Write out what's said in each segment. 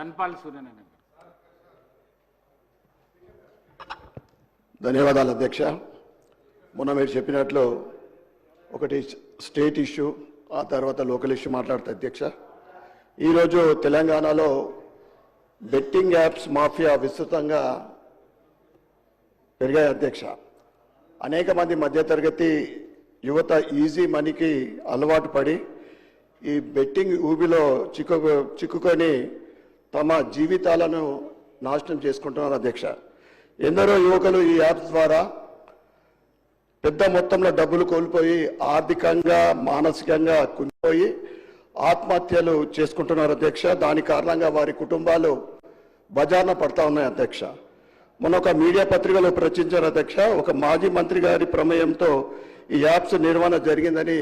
ధన్పాల్ సూర్యనారాయణ గారు ధన్యవాదాలు అధ్యక్ష. మొన్న మీరు చెప్పినట్లు ఒకటి స్టేట్ ఇష్యూ ఆ తర్వాత లోకల్ ఇష్యూ మాట్లాడతా అధ్యక్ష. ఈరోజు తెలంగాణలో బెట్టింగ్ యాప్స్ మాఫియా విస్తృతంగా పెరిగాయి అధ్యక్ష. అనేక మంది మధ్యతరగతి యువత ఈజీ మనీకి అలవాటు పడి ఈ బెట్టింగ్ ఊబిలో చిక్కు చిక్కుకొని తమ జీవితాలను నాశనం చేసుకుంటున్నారు అధ్యక్ష. ఎందరో యువకులు ఈ యాప్స్ ద్వారా పెద్ద మొత్తంలో డబ్బులు కోల్పోయి ఆర్థికంగా మానసికంగా కుంగిపోయి ఆత్మహత్యలు చేసుకుంటున్నారు అధ్యక్ష. దాని కారణంగా వారి కుటుంబాలు బజార్న పడతా ఉన్నాయి అధ్యక్ష. మొన్న ఒక మీడియా పత్రికలో ప్రచురించారు అధ్యక్ష. ఒక మాజీ మంత్రి గారి ప్రమేయంతో ఈ యాప్స్ నిర్వహణ జరిగిందని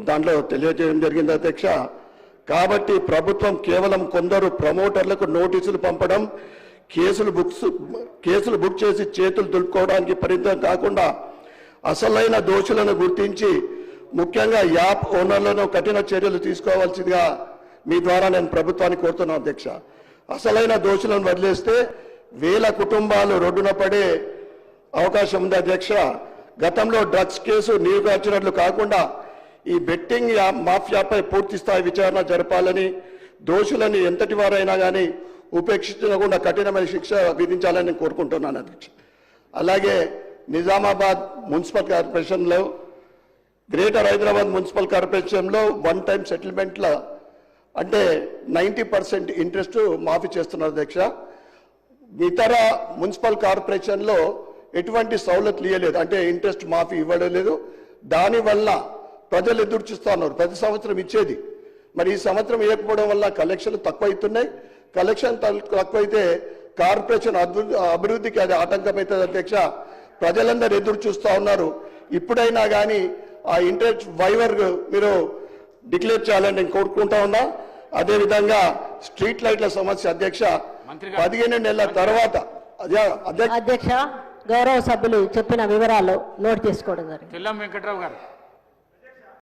దాంట్లో తెలియజేయడం జరిగింది అధ్యక్ష. కాబట్టి ప్రభుత్వం కేవలం కొందరు ప్రమోటర్లకు నోటీసులు పంపడం కేసులు బుక్స్ కేసులు బుక్ చేసి చేతులు దులుపుకోవడానికి పరిమితం కాకుండా అసలైన దోషులను గుర్తించి ముఖ్యంగా యాప్ ఓనర్లను కఠిన చర్యలు తీసుకోవాల్సిందిగా మీ ద్వారా నేను ప్రభుత్వాన్ని కోరుతున్నాను అధ్యక్ష. అసలైన దోషులను వదిలేస్తే వేల కుటుంబాలు రోడ్డున పడే అవకాశం ఉంది అధ్యక్ష. గతంలో డ్రగ్స్ కేసు నీరుగార్చినట్లు కాకుండా ఈ బెట్టింగ్ మాఫియాపై పూర్తి స్థాయి విచారణ జరపాలని దోషులని ఎంతటి వారైనా కానీ ఉపేక్షించకుండా కఠినమైన శిక్ష విధించాలని కోరుకుంటున్నాను అధ్యక్ష. అలాగే నిజామాబాద్ మున్సిపల్ కార్పొరేషన్లో గ్రేటర్ హైదరాబాద్ మున్సిపల్ కార్పొరేషన్లో వన్ టైం సెటిల్మెంట్ల అంటే నైంటీ పర్సెంట్ ఇంట్రెస్ట్ మాఫీ చేస్తున్నారు అధ్యక్ష. ఇతర మున్సిపల్ కార్పొరేషన్లో ఎటువంటి సౌలతులు ఇవ్వలేదు అంటే ఇంట్రెస్ట్ మాఫీ ఇవ్వడం లేదు. దానివల్ల ప్రజలు ఎదురు చూస్తున్నారు ప్రతి సంవత్సరం ఇచ్చేది. మరి ఈ సంవత్సరం ఇవ్వకపోవడం వల్ల కలెక్షన్లు తక్కువ అవుతున్నాయి కలెక్షన్ తక్కువైతే కార్పొరేషన్ అభివృద్ధి అభివృద్ధికి అది ఆటంకమవుతుంది అధ్యక్ష. ప్రజలందరూ ఎదురు చూస్తూ ఉన్నారు. ఇప్పుడైనా కానీ ఆ ఇంట్రెస్ట్ వైవర్ మీరు డిక్లేర్ చేయాలని నేను కోరుకుంటా ఉన్నా. అదేవిధంగా స్ట్రీట్ లైట్ల సమస్య అధ్యక్ష. మంత్రి గారు. పదిహేను నెలల తర్వాత. అదే అధ్యక్ష. గౌరవ సభ్యులు చెప్పిన వివరాలు నోట్ చేసుకోవడం జరిగింది. వెంకట్రావు గారు.